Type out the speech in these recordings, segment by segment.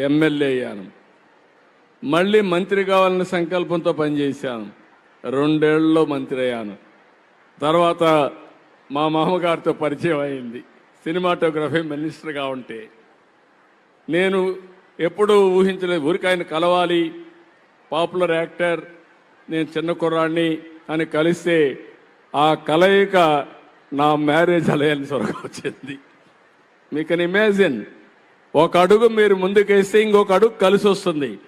MLA అయ్యాను. మళ్ళీ మంత్రి కావాలనే సంకల్పంతో పనిచేశాను. రెండేళ్ళలో మంత్రి అయ్యాను. తర్వాత మా మామగారితో పరిచయం అయింది. సినిమాటోగ్రఫీ మినిస్టర్గా ఉంటే. నేను ఎప్పుడూ ఊహించలేదు ఊరికి ఆయన కలవాలి. పాపులర్ యాక్టర్ నేను చిన్న కుర్రాడిని అని కలిస్తే ఆ కలయిక నా మ్యారేజ్ అలయన్స్ వరకు వచ్చింది. మీ కెన్ ఇమాజిన్ ఒక అడుగు మీరు ముందుకేస్తే ఇంకొక అడుగు కలిసి వస్తుంది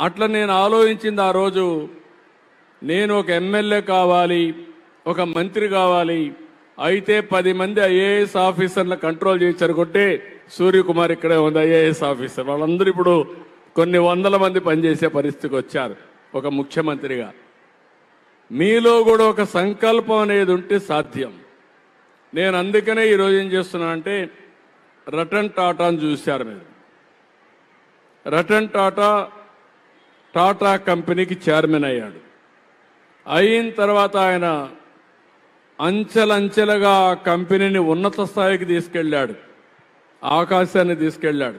అట్లా నేను ఆలోచించింది ఆ రోజు నేను ఒక ఎమ్మెల్యే కావాలి ఒక మంత్రి కావాలి అయితే పది మంది ఐఏఎస్ ఆఫీసర్లు కంట్రోల్ చేశారుకుంటే సూర్యకుమార్ ఇక్కడే ఉంది ఐఏఎస్ ఆఫీసర్. వాళ్ళందరూ ఇప్పుడు కొన్ని వందల మంది పనిచేసే పరిస్థితికి వచ్చారు ఒక ముఖ్యమంత్రిగా. మీలో కూడా ఒక సంకల్పం అనేది ఉంటే సాధ్యం. నేను అందుకనే ఈరోజు ఏం చేస్తున్నా అంటే రతన్ టాటాను చూశారు మీరు. రతన్ టాటా టాటా కంపెనీకి చైర్మన్ అయ్యాడు. అయిన తర్వాత ఆయన అంచెలంచెలుగా ఆ కంపెనీని ఉన్నత స్థాయికి తీసుకెళ్ళాడు. ఆకాశాన్ని తీసుకెళ్ళాడు.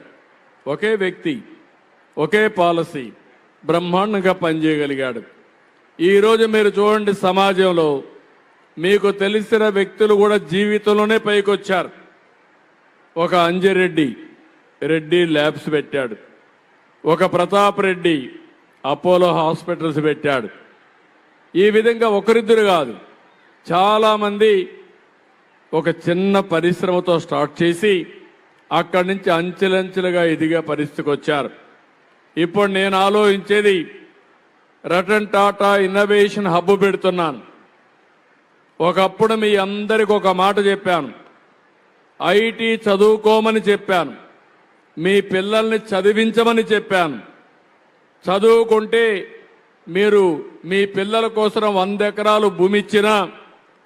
ఒకే వ్యక్తి ఒకే పాలసీ బ్రహ్మాండంగా పనిచేయగలిగాడు. ఈరోజు మీరు చూడండి సమాజంలో మీకు తెలిసిన వ్యక్తులు కూడా జీవితంలోనే పైకొచ్చారు. ఒక అంజిరెడ్డి రెడ్డి ల్యాబ్స్ పెట్టాడు. ఒక ప్రతాప్ రెడ్డి అపోలో హాస్పిటల్స్ పెట్టాడు. ఈ విధంగా ఒకరిద్దరు కాదు చాలామంది ఒక చిన్న పరిశ్రమతో స్టార్ట్ చేసి అక్కడి నుంచి అంచెలంచెలుగా ఎదిగే పరిస్థితికి వచ్చారు. ఇప్పుడు నేను ఆలోచించేది రతన్ టాటా ఇన్నోవేషన్ హబ్ పెడుతున్నాను. ఒకప్పుడు మీ అందరికి ఒక మాట చెప్పాను. ఐటీ చదువుకోమని చెప్పాను. మీ పిల్లల్ని చదివించమని చెప్పాను. చదువుకుంటే మీరు మీ పిల్లల కోసం వంద ఎకరాలు భూమి ఇచ్చినా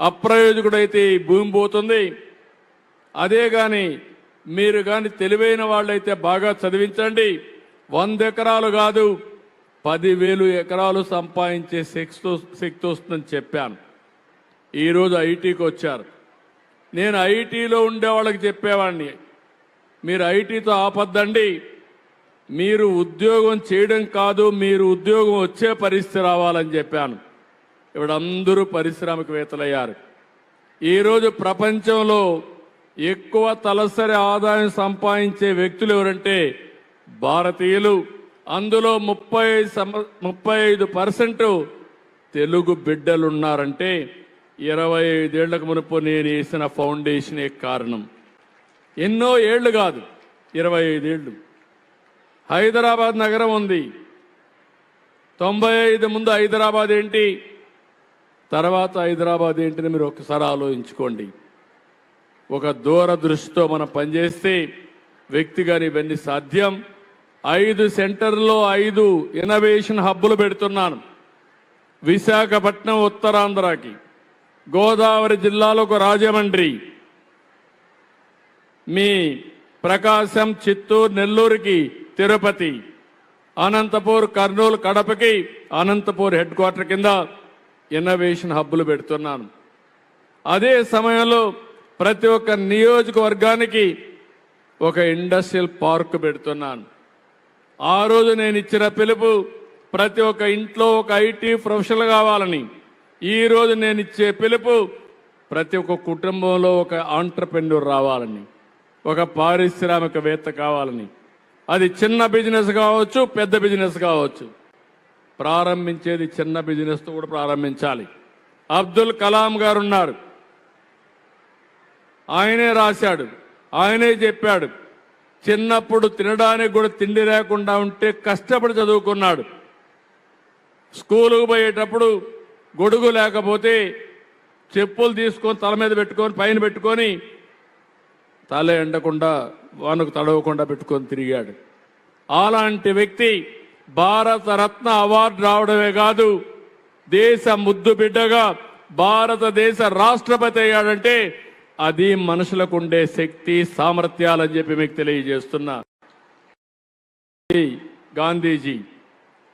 అప్రయోజకుడైతే ఈ భూమి పోతుంది. అదే గాని మీరు కానీ తెలివైన వాళ్ళైతే బాగా చదివించండి. వంద ఎకరాలు కాదు పదివేలు ఎకరాలు సంపాదించే శక్తి శక్తి వస్తుందని చెప్పాను. ఈరోజు ఐటీకి వచ్చారు. నేను ఐటీలో ఉండే వాళ్ళకి చెప్పేవాడిని మీరు ఐటీతో ఆపద్దండి మీరు ఉద్యోగం చేయడం కాదు మీరు ఉద్యోగం వచ్చే పరిస్థితి రావాలని చెప్పాను. ఇప్పుడు అందరూ పారిశ్రామికవేత్తలయ్యారు ఈరోజు ప్రపంచంలో ఎక్కువ తలసరి ఆదాయం సంపాదించే వ్యక్తులు ఎవరంటే భారతీయులు. అందులో ముప్పై సమ- ముప్పై ఐదు పర్సెంట్ తెలుగు బిడ్డలు ఉన్నారంటే ఇరవై ఐదేళ్ళకు మునుపు నేను వేసిన ఫౌండేషనే కారణం. ఎన్నో ఏళ్ళు కాదు ఇరవై ఐదేళ్ళు హైదరాబాద్ నగరం ఉంది. తొంభై ఐదు ముందు హైదరాబాద్ ఏంటి? తర్వాత హైదరాబాద్ ఏంటిని మీరు ఒకసారి ఆలోచించుకోండి. ఒక దూరదృష్టితో మనం పనిచేస్తే వ్యక్తిగాని ఇవన్నీ సాధ్యం. ఐదు సెంటర్లో ఐదు ఇన్నోవేషన్ హబ్బులు పెడుతున్నాను. విశాఖపట్నం ఉత్తరాంధ్రకి. గోదావరి జిల్లాలో ఒక రాజమండ్రి. మీ ప్రకాశం చిత్తూరు నెల్లూరుకి తిరుపతి అనంతపూర్ కర్నూలు కడపకి అనంతపూర్ హెడ్ క్వార్టర్ కింద ఇన్నోవేషన్ హబ్బులు పెడుతున్నాను. అదే సమయంలో ప్రతి ఒక్క నియోజకవర్గానికి ఒక ఇండస్ట్రియల్ పార్క్ పెడుతున్నాను. ఆ రోజు నేను ఇచ్చిన పిలుపు ప్రతి ఒక్క ఇంట్లో ఒక ఐటీ ప్రొఫెషనల్ కావాలని ఈరోజు నేను ఇచ్చే పిలుపు ప్రతి ఒక్క కుటుంబంలో ఒక ఆంటర్ప్రెన్యూర్ రావాలని ఒక పారిశ్రామికవేత్త కావాలని. అది చిన్న బిజినెస్ కావచ్చు పెద్ద బిజినెస్ కావచ్చు. ప్రారంభించేది చిన్న బిజినెస్తో కూడా ప్రారంభించాలి. అబ్దుల్ కలాం గారు ఉన్నారు. ఆయనే రాశాడు. ఆయనే చెప్పాడు. చిన్నప్పుడు తినడానికి కూడా తిండి లేకుండా ఉంటే కష్టపడి చదువుకున్నాడు. స్కూలుకు పోయేటప్పుడు గొడుగు లేకపోతే చెప్పులు తీసుకొని తల మీద పెట్టుకొని పైన పెట్టుకొని తల ఎండకుండా వానకు తడవకుండా పెట్టుకొని తిరిగాడు. అలాంటి వ్యక్తి భారత రత్న అవార్డు రావడమే కాదు దేశ ముద్దు బిడ్డగా భారతదేశ రాష్ట్రపతి అయ్యాడంటే అది మనుషులకు ఉండే శక్తి సామర్థ్యాలని చెప్పి మీకు తెలియజేస్తున్నా. గాంధీజీ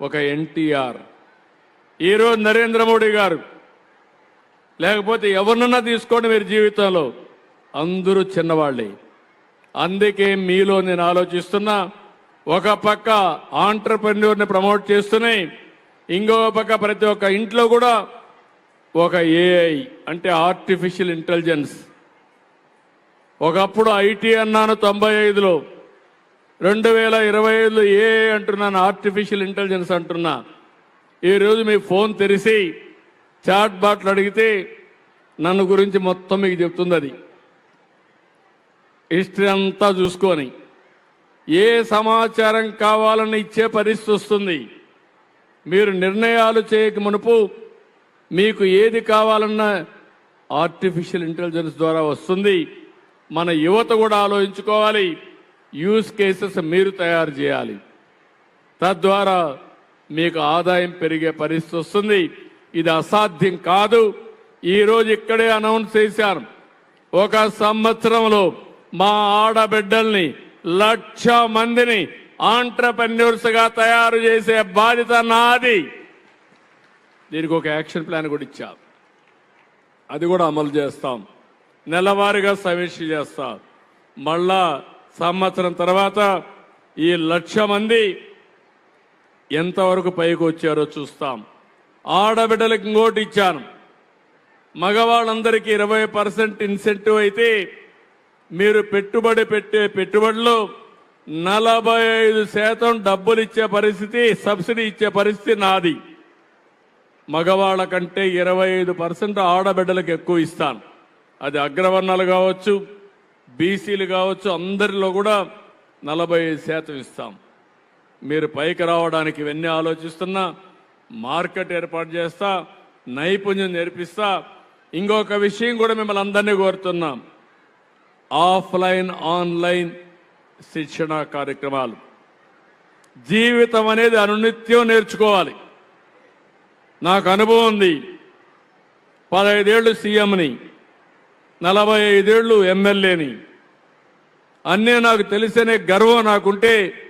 ఒక ఎన్టీఆర్ ఈరోజు నరేంద్ర మోడీ గారు లేకపోతే ఎవరినన్నా తీసుకోండి మీరు జీవితంలో. అందరూ చిన్నవాళ్ళే. అందుకే మీలో నేను ఆలోచిస్తున్నా ఒక పక్క ఆంటర్ప్రెన్యూర్ని ప్రమోట్ చేస్తున్నాయి ఇంకొక పక్క ప్రతి ఒక్క ఇంట్లో కూడా ఒక ఏఐ అంటే ఆర్టిఫిషియల్ ఇంటెలిజెన్స్ ఒకప్పుడు ఐటీ అన్నాను తొంభై ఐదులో. రెండు వేల ఇరవై ఐదులో ఏఐ అంటున్నాను ఆర్టిఫిషియల్ ఇంటెలిజెన్స్ అంటున్నా. ఈరోజు మీ ఫోన్ తెరిచి చాట్ బాట్లు అడిగితే నన్ను గురించి మొత్తం మీకు చెప్తుంది అది. హిస్టరీ అంతా చూసుకొని ఏ సమాచారం కావాలని ఇచ్చే పరిస్థితి వస్తుంది? మీరు నిర్ణయాలు చేయక మునుపు మీకు ఏది కావాలన్నా ఆర్టిఫిషియల్ ఇంటెలిజెన్స్ ద్వారా వస్తుంది. మన యువత కూడా ఆలోచించుకోవాలి. యూస్ కేసెస్ మీరు తయారు చేయాలి. తద్వారా మీకు ఆదాయం పెరిగే పరిస్థితి వస్తుంది. ఇది అసాధ్యం కాదు. ఈరోజు ఇక్కడే అనౌన్స్ చేశాను ఒక సంవత్సరంలో మా ఆడబిడ్డల్ని లక్ష మందిని ఆంటర్ప్రెన్యూర్స్గా తయారు చేసే బాధ్యత నాది. దీనికి ఒక యాక్షన్ ప్లాన్ కూడా ఇచ్చాం. అది కూడా అమలు చేస్తాం. నెలవారీగా సమీక్ష చేస్తాం. మళ్ళా సంవత్సరం తర్వాత ఈ లక్ష మంది ఎంతవరకు పైకి వచ్చారో చూస్తాం. ఆడబిడ్డలకు ఇంకోటి ఇచ్చాను. మగవాళ్ళందరికీ ఇరవై పర్సెంట్ ఇన్సెంటివ్ అయితే మీరు పెట్టుబడి పెట్టే పెట్టుబడిలో నలభై ఐదు శాతం డబ్బులు ఇచ్చే పరిస్థితి సబ్సిడీ ఇచ్చే పరిస్థితి నాది. మగవాళ్ళ కంటే ఇరవై ఐదు పర్సెంట్ ఆడబిడ్డలకు ఎక్కువ ఇస్తాను. అది అగ్రవర్ణాలు కావచ్చు బీసీలు కావచ్చు అందరిలో కూడా నలభై ఐదు శాతం ఇస్తాం. మీరు పైకి రావడానికి ఇవన్నీ ఆలోచిస్తున్నా మార్కెట్ ఏర్పాటు చేస్తా నైపుణ్యం నేర్పిస్తా ఇంకొక విషయం కూడా మిమ్మల్ని అందరినీ కోరుతున్నాం. ఆఫ్లైన్ ఆన్లైన్ శిక్షణ కార్యక్రమాలు. జీవితం అనేది అనునిత్యం నేర్చుకోవాలి. నాకు అనుభవం ఉంది. పదహైదేళ్ళు సీఎంని నలభై ఐదేళ్ళు ఎమ్మెల్యేని. అన్నీ నాకు తెలిసనే గర్వం నాకుంటే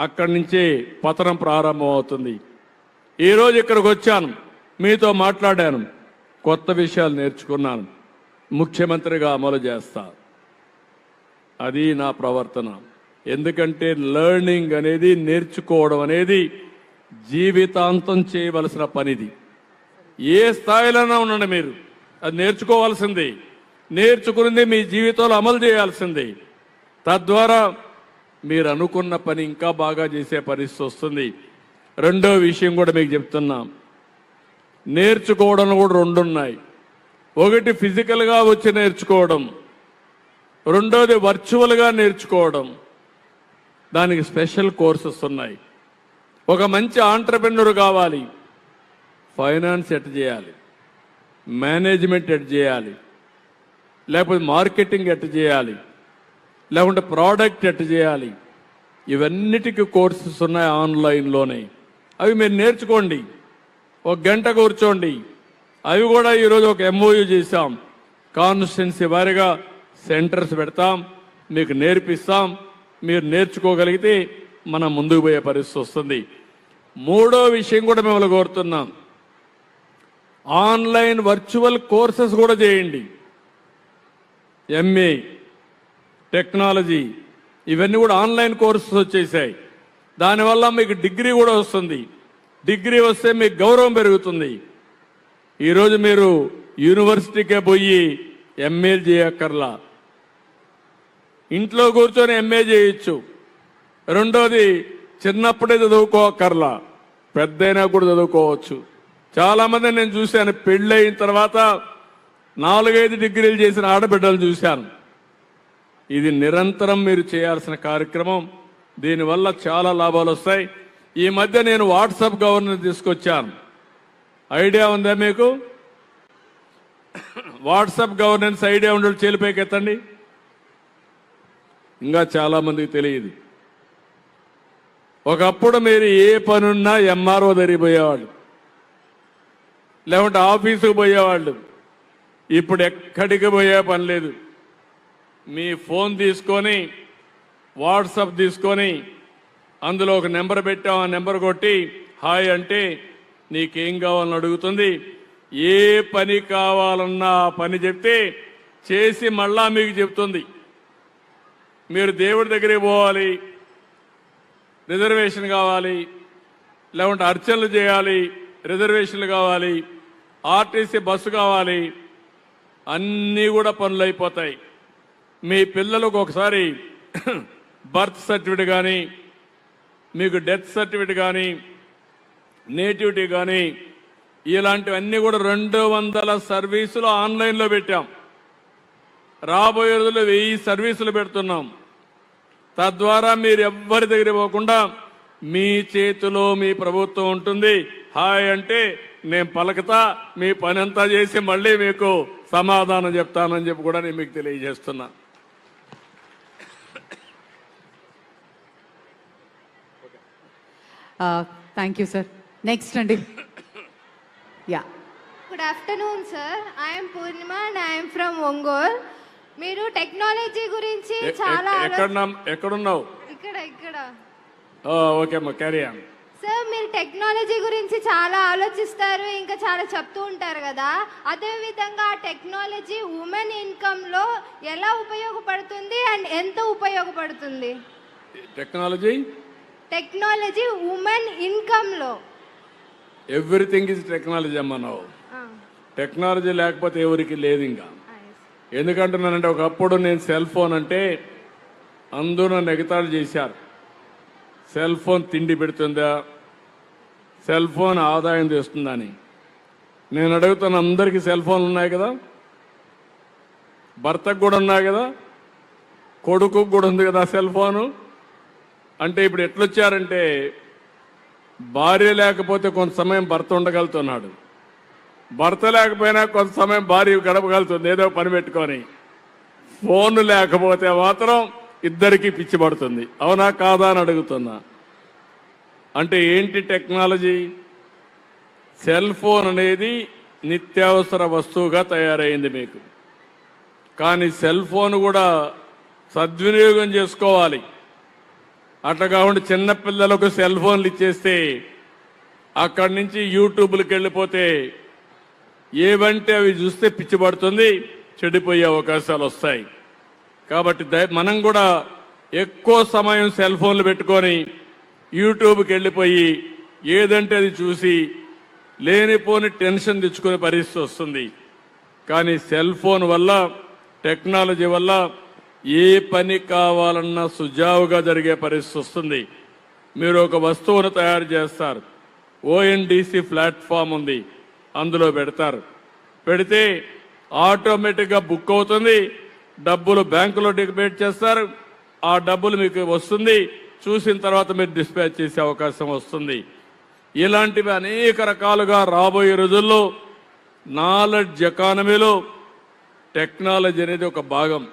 అక్కడి నుంచే పతనం ప్రారంభమవుతుంది. ఈరోజు ఇక్కడికి వచ్చాను. మీతో మాట్లాడాను. కొత్త విషయాలు నేర్చుకున్నాను. ముఖ్యమంత్రిగా అమలు చేస్తా. అది నా ప్రవర్తన. ఎందుకంటే లెర్నింగ్ అనేది నేర్చుకోవడం అనేది జీవితాంతం చేయవలసిన పనిది. ఏ స్థాయిలోనే ఉండండి మీరు. అది నేర్చుకోవాల్సింది. నేర్చుకున్నది మీ జీవితంలో అమలు చేయాల్సింది. తద్వారా మీరు అనుకున్న పని ఇంకా బాగా చేసే పరిస్థితి వస్తుంది. రెండో విషయం కూడా మీకు చెప్తున్నా. నేర్చుకోవడం కూడా రెండు ఉన్నాయి ఒకటి ఫిజికల్గా వచ్చి నేర్చుకోవడం. రెండోది వర్చువల్గా నేర్చుకోవడం. దానికి స్పెషల్ కోర్సెస్ ఉన్నాయి. ఒక మంచి ఆంటర్ప్రెన్యూర్ కావాలి. ఫైనాన్స్ ఎట్ చేయాలి. మేనేజ్మెంట్ ఎట్ చేయాలి. లేకపోతే మార్కెటింగ్ ఎట్ చేయాలి. లేకుంటే ప్రోడక్ట్ ఎట్ చేయాలి? ఇవన్నిటికీ కోర్సెస్ ఉన్నాయి ఆన్లైన్లోనే. అవి మీరు నేర్చుకోండి. ఒక గంట కూర్చోండి. అవి కూడా ఈరోజు ఒక ఎంఓయూ చేశాం. కాన్స్టిట్యున్సీ వారిగా సెంటర్స్ పెడతాం. మీకు నేర్పిస్తాం. మీరు నేర్చుకోగలిగితే మనం ముందుకు పోయే పరిస్థితి వస్తుంది. మూడో విషయం కూడా మిమ్మల్ని కోరుతున్నాం. ఆన్లైన్ వర్చువల్ కోర్సెస్ కూడా చేయండి. ఎంఏ టెక్నాలజీ ఇవన్నీ కూడా ఆన్లైన్ కోర్సెస్ వచ్చేసాయి. దానివల్ల మీకు డిగ్రీ కూడా వస్తుంది. డిగ్రీ వస్తే మీకు గౌరవం పెరుగుతుంది. ఈరోజు మీరు యూనివర్సిటీకే పోయి ఎంఏ చేయక్కర్లా. ఇంట్లో కూర్చొని ఎంఏ చేయొచ్చు. రెండోది చిన్నప్పుడే చదువుకోకర్లా పెద్దయినా కూడా చదువుకోవచ్చు. చాలామంది నేను చూశాను. పెళ్ళయిన తర్వాత నాలుగైదు డిగ్రీలు చేసిన ఆడబిడ్డలు చూశాను. ఇది నిరంతరం మీరు చేయాల్సిన కార్యక్రమం. దీనివల్ల చాలా లాభాలు వస్తాయి. ఈ మధ్య నేను వాట్సాప్ గవర్నెన్స్ తీసుకొచ్చాను. ఐడియా ఉందా మీకు? వాట్సాప్ గవర్నెన్స్ ఐడియా ఉండదు చేలిపోయికెత్తండి ఇంకా చాలామందికి తెలియదు. ఒకప్పుడు మీరు ఏ పనున్నా ఎంఆర్ఓ దగ్గరికి పోయేవాళ్ళు లేకుంటే ఆఫీసుకు పోయేవాళ్ళు. ఇప్పుడు ఎక్కడికి పోయే పని లేదు. మీ ఫోన్ తీసుకొని వాట్సాప్ తీసుకొని అందులో ఒక నెంబర్ పెట్టాం ఆ నెంబర్ కొట్టి హాయ్ అంటే నీకేం కావాలని అడుగుతుంది? ఏ పని కావాలన్నా పని చెప్తే చేసి మళ్ళా మీకు చెప్తుంది. మీరు దేవుడి దగ్గరికి పోవాలి రిజర్వేషన్ కావాలి లేకుంటే అర్చనలు చేయాలి రిజర్వేషన్లు కావాలి ఆర్టీసీ బస్సు కావాలి అన్నీ కూడా పనులు అయిపోతాయి. మీ పిల్లలకు ఒకసారి బర్త్ సర్టిఫికేట్ కానీ మీకు డెత్ సర్టిఫికేట్ కానీ నేటివిటీ కానీ ఇలాంటివన్నీ కూడా రెండు వందల సర్వీసులు ఆన్లైన్లో పెట్టాం. రాబోయే రోజుల్లో వెయ్యి సర్వీసులు పెడుతున్నాం. తద్వారా మీరు ఎవ్వరి దగ్గర పోకుండా మీ చేతిలో మీ ప్రభుత్వం ఉంటుంది. హాయ్ అంటే నేను పలకతా మీ పని అంతా చేసి మళ్ళీ మీకు సమాధానం చెప్తానని చెప్పి కూడా నేను మీకు తెలియజేస్తున్నాను థ్యాంక్ యూ సార్ నెక్స్ట్ అండి yeah good afternoon sir I'm Purnima and I'm from Ongole మీరు టెక్నాలజీ గురించి చాలా ఎ- ఆలో- ఎక్కడున్నా ఎక్కడున్నావు? ఇక్కడ ఇక్కడ. ఓకే అమ్మా క్యారీ ఆన్ సార్ మీరు టెక్నాలజీ గురించి చాలా ఆలోచిస్తారు ఇంకా చాలా చెప్తూ ఉంటారు కదా. అదే విధంగా ఆ టెక్నాలజీ ఉమెన్ ఇన్కమ్లో ఎలా ఉపయోగపడుతుంది అండ్ ఎంత ఉపయోగపడుతుంది? టెక్నాలజీ టెక్నాలజీ ఉమెన్ ఇన్కమ్లో ఎవ్రీథింగ్ ఇస్ టెక్నాలజీ అమ్మా నువ్వు ఆ, టెక్నాలజీ లేకపోతే ఎవరికి లేదు ఇంకా. ఎందుకంటున్నానంటే ఒకప్పుడు నేను సెల్ ఫోన్ అంటే అందరూ నన్ను ఎగతాళి చేశారు. సెల్ ఫోన్ తిండి పెడుతుందా? సెల్ ఫోన్ ఆదాయం తెస్తుందని. నేను అడుగుతున్న అందరికీ సెల్ ఫోన్లు ఉన్నాయి కదా? భర్తకు కూడా ఉన్నాయి కదా? కొడుకుకు కూడా ఉంది కదా సెల్ ఫోను? అంటే ఇప్పుడు ఎట్లొచ్చారంటే భార్య లేకపోతే కొంత సమయం భర్త ఉండగలుగుతున్నాడు. భర్త లేకపోయినా కొంత సమయం భార్య గడపగలుగుతుంది ఏదో పని పెట్టుకొని. ఫోన్ లేకపోతే మాత్రం ఇద్దరికి పిచ్చి పడుతుంది. అవునా కాదా అని అడుగుతున్నా. అంటే ఏంటి టెక్నాలజీ? సెల్ ఫోన్ అనేది నిత్యావసర వస్తువుగా తయారైంది మీకు. కానీ సెల్ ఫోన్ కూడా సద్వినియోగం చేసుకోవాలి. అట్లా కాకుండా చిన్నపిల్లలకు సెల్ ఫోన్లు ఇచ్చేస్తే అక్కడి నుంచి యూట్యూబ్లకు వెళ్ళిపోతే ఏవంటే అవి చూస్తే పిచ్చి పడుతుంది చెడిపోయే అవకాశాలు వస్తాయి. కాబట్టి మనం కూడా ఎక్కువ సమయం సెల్ ఫోన్లు పెట్టుకొని యూట్యూబ్కి వెళ్ళిపోయి ఏదంటే అది చూసి లేనిపోని టెన్షన్ తెచ్చుకునే పరిస్థితి వస్తుంది. కానీ సెల్ ఫోన్ వల్ల టెక్నాలజీ వల్ల ఏ పని కావాలన్నా సుజావుగా జరిగే పరిస్థితి వస్తుంది. మీరు ఒక వస్తువును తయారు చేస్తారు. ఓఎన్డీసీ ప్లాట్ఫామ్ ఉంది. అందులో పెడతారు. పెడితే ఆటోమేటిక్గా బుక్ అవుతుంది. డబ్బులు బ్యాంకులో డిబేట్ చేస్తారు. ఆ డబ్బులు మీకు వస్తుంది. చూసిన తర్వాత మీరు డిస్పాచ్ చేసే అవకాశం వస్తుంది. ఇలాంటివి అనేక రకాలుగా రాబోయే రోజుల్లో నాలెడ్జ్ ఎకానమీలో టెక్నాలజీ అనేది ఒక భాగం.